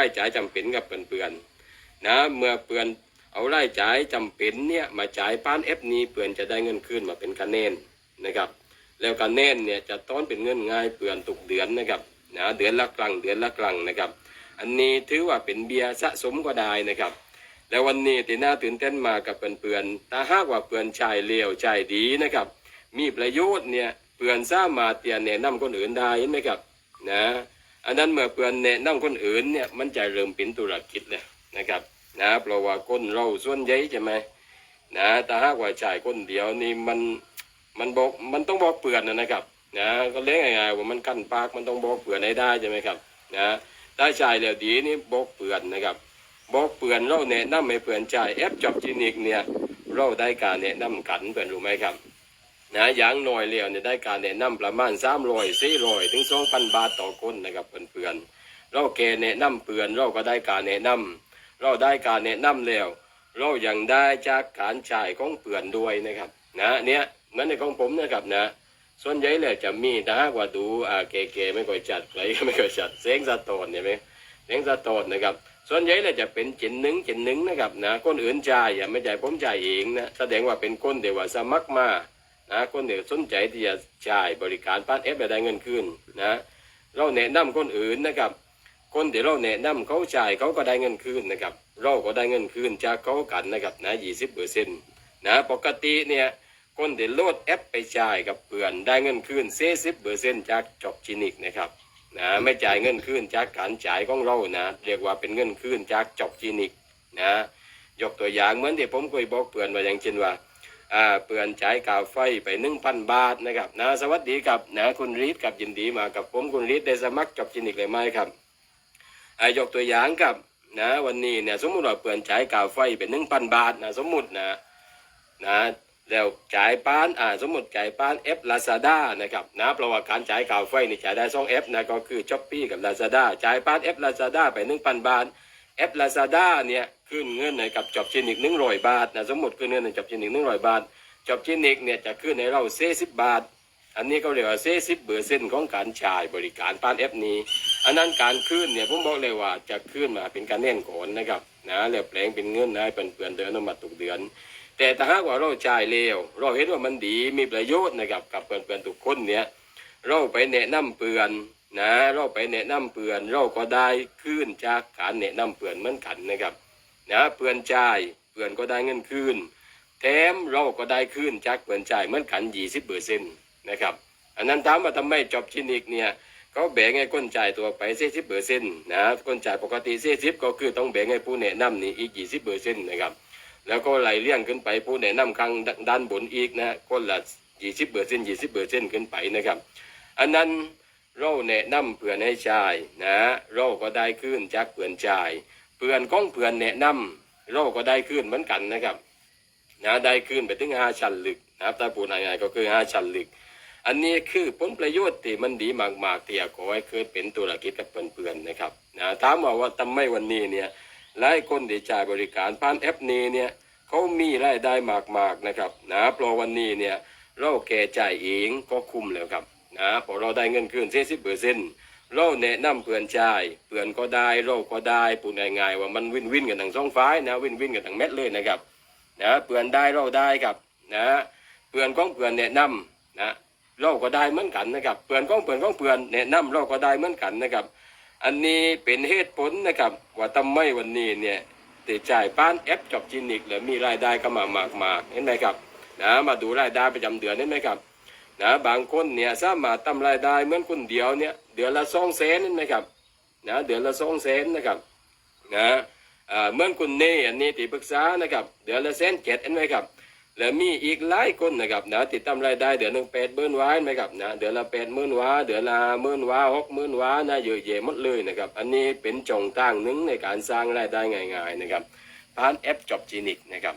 รายจ่ายจำเป็นกับเปื่อนๆนะเมื่อเปื่อนเอารายจ่ายจำเป็นเนี่ยมาจ่ายป้านเอฟนี้เปื่อนจะได้เงินคืนมาเป็นคะแนนนะครับ แล้วคะแนนเนี่ยจะต้อนเป็นเงินง่ายเปื่อนตกเดือนนะครับนะเดือนละครั้งเดือนละครั้งนะครับ อันนี้ถือว่าเป็นเบียร์สะสมก็ได้นะครับแล้ววันนี้ที่น่าตื่นเต้นมากับเปื่อนๆถ้าหากว่าเปื่อนชายเลี้ยวชายดีนะครับ มีประโยชน์เนี่ยเปื่อนสามารถเตียนแนะนำคนอื่นได้เห็นไหมครับนะ อันนั้นเมื่อเปื่อนแนะนำคนอื่นเนี่ยมันจะเริ่มเป็นธุรกิจเลยนะครับนะเพราะว่าคนเราส่วนใหญ่ใช่ไหมนะถ้าหากว่าชายคนเดียวนี่มันมันบอกมันต้องบอกเปลือนนะนะครับนะก็เลี้ยงง่ายๆว่ามันกั้นปากมันต้องบอกเปลือนให้ได้ใช่ไหมครับนะถ้าชายเหลวดีนี่บอกเปลือนนะครับบอกเปลือนเราแนะนำให้เปลือนชายแอปจอบจินิกเนี่ยเราได้การแนะนำกันเปลือนรู้ไหมครับ นะอย่างหน้อยเลี้ยวเนี่ยได้การแนะนำประมาณสามร้อยสี่ร้อยถึงสองพันบาทต่อคนนะครับเพื่อนๆเราแกแนะนำเปือนเราก็ได้การแนะนำเราได้การแนะนำแล้ว เรายังได้จากการจ่ายของเปือนด้วยนะครับนะเนี่ยเหมือนในของผมนะครับนะ ส่วนใหญ่เลยจะมีถ้าหากว่าดูอ่าเก๋ๆไม่ค่อยจัดใครก็ไม่ค่อยจัดเสียงสะโตนเนี่ยไหมเสียงสะโตนนะครับส่วนใหญ่เลยจะเป็นจินหนึ่งจินหนึ่งนะครับนะคนอื่นจ่ายอย่าไม่จ่ายผมจ่ายเองนะแสดงว่าเป็นคนเดียวว่าสมัครมา นะคนเดียวสนใจที่จะจ่ายบริการป้านเอฟได้เงินคืนนะเราแนะนำคนอื่นนะครับ คนที่เราแนะนำเขาจ่ายเขาก็ได้เงินคืนนะครับ เราก็ได้เงินคืนจากเขากันนะครับนะยี่สิบเปอร์เซ็นต์นะปกติเนี่ยคนที่โหลดแอปไปจ่ายกับเพื่อนได้เงินคืนเซสิบเปอร์เซ็นต์จากจบจินิกนะครับนะไม่จ่ายเงินคืนจากการจ่ายของเรานะเรียกว่าเป็นเงินคืนจากจบจินิกนะยกตัวอย่างเหมือนที่ผมเคยบอกเพื่อนว่าอย่างเช่นว่า เปื่อนใช้กาไฟไปหนึ่งพันบาทนะครับนะสวัสดีครับนะคุณรีดกับยินดีมากับผมคุณรีดได้สมัครจบจินิกเลยไหมครับยกตัวอย่างครับนะวันนี้เนี่ยสมมุติว่าเปื่อนใช้กาไฟไปหนึ่งพันบาทนะสมมุตินะนะแล้วจ่ายป้านอ่าสมมติจ่ายป้านเอฟลาซาด้านะครับนะเพราะว่าการจ่ายกาไฟนี่จ่ายได้สองเอฟนะก็คือช้อปปี้กับลาซาด้าจ่ายป้านเอฟลาซาด้าไปหนึ่งพันบาท แอปลาซาด้าเนี่ยขึ้นเงินให้กับจอบชินิกหนึ่งร้อยบาทนะสมมติขึ้นเงินให้จอบชินิกหนึ่งร้อยบาทจอบชินิกเนี่ยจะขึ้นในเราเซสิบบาท อันนี้เขาเรียกว่าเซสิบเปอร์เซ็นของการจ่ายบริการผ่านแอปนี้ อันนั้นการขึ้นเนี่ยผมบอกเลยว่าจะขึ้นมาเป็นการแน่นก่อนนะครับนะแล้วแปลงเป็นเงินให้เป็นเปลือนเดือนอนุมัติทุกเดือน แต่ถ้าหากว่าเราจ่ายเร็วเราเห็นว่ามันดีมีประโยชน์นะครับกับเปลือนเปือนทุกคนเนี่ยเราไปแนะนำเปือน นะเราไปแนะนำเปือนเราก็ได้คืนจากการแนะนำเปือนเหมือนกันนะครับนะเปือนจ่ายเปือนก็ได้เงินคืนแถมเราก็ได้คืนจากเปือนจ่ายเหมือนกัน20เปอร์เซ็นต์นะครับอันนั้นถามว่าทำไมจบคลินิกเนี่ยเขาแบ่งให้คนจ่ายตัวไป40เปอร์เซ็นต์นะคนจ่ายปกติ40ก็คือต้องแบ่งให้ผู้แนะนำนี่อีก20เปอร์เซ็นต์นะครับแล้วก็ไหลเลี่ยงขึ้นไปผู้แนะนำข้งด้านบนอีกนะคนละ20เปอร์เซ็นต์20เปอร์เซ็นต์ขึ้นไปนะครับ อันนั้น เราแนะนำเพื่อนให้ชายนะเราก็ได้ขึ้นจากเพื่อนชาย เพื่อนของเพื่อนแนะนำเราก็ได้ขึ้นเหมือนกันนะครับนะได้ขึ้นไปถึงห้าชั้นลึกนะครับถ้าพูดง่ายๆก็คือห้าชั้นลึก อันนี้คือผลประโยชน์ที่มันดีมากๆที่อยากขอให้เคยเป็นธุรกิจกับเพื่อนๆนะครับนะถามว่าว่าทำไมวันนี้เนี่ยหลายคนที่จ่ายบริการผ่านแอปนี้เนี่ยเขามีรายได้มากๆนะครับนะเพราะวันนี้เนี่ยเราแก่จ่ายเองก็คุ้มแล้วครับ นะพอเราได้เงินคืนเสียสิบเปอร์เซ็นต์เราแนะนำเพื่อนชายเพื่อนก็ได้เราก็ได้พูดง่ายๆว่ามันวินวินกันทั้งสองฝ่ายนะวินวินกันทั้งเม็ดเลยนะครับนะเพื่อนได้เราได้ครับนะเพื่อนของเพื่อนแนะนำนะเราก็ได้เหมือนกันนะครับเพื่อนของเพื่อนของเพื่อนแนะนำเราก็ได้เหมือนกันนะครับ อันนี้เป็นเหตุผลนะครับว่าทำไมวันนี้เนี่ยติจ่ายป้านแอปจอบจินิกหรือมีรายได้เข้ามามากๆเห็นไหมครับนะมาดูรายได้ประจำเดือนเห็นไหมครับ นะบางคนเนี่ยสามารถทำรายได้เหมือนคนเดียวเนี่ยเดือนละสองแสนนี่นะครับนะเดือนละสองแสนนะครับนะเหมือนคุณเน่อันนี้ที่ปรึกษานะครับเดือนละแสนเจ็ดเห็นไหมครับแล้วมีอีกหลายคนนะครับนะติดทำรายได้เดือนหนึ่งแปดหมื่นวานไหมครับนะเดือนละแปดหมื่นวาเดือนละหมื่นวาหกหมื่นวานะเยอะแยะหมดเลยนะครับ อันนี้เป็นจงตั้งหนึ่งในการสร้างรายได้ง่าย ๆนะครับผ่านแอปจอบจีนิกนะครับ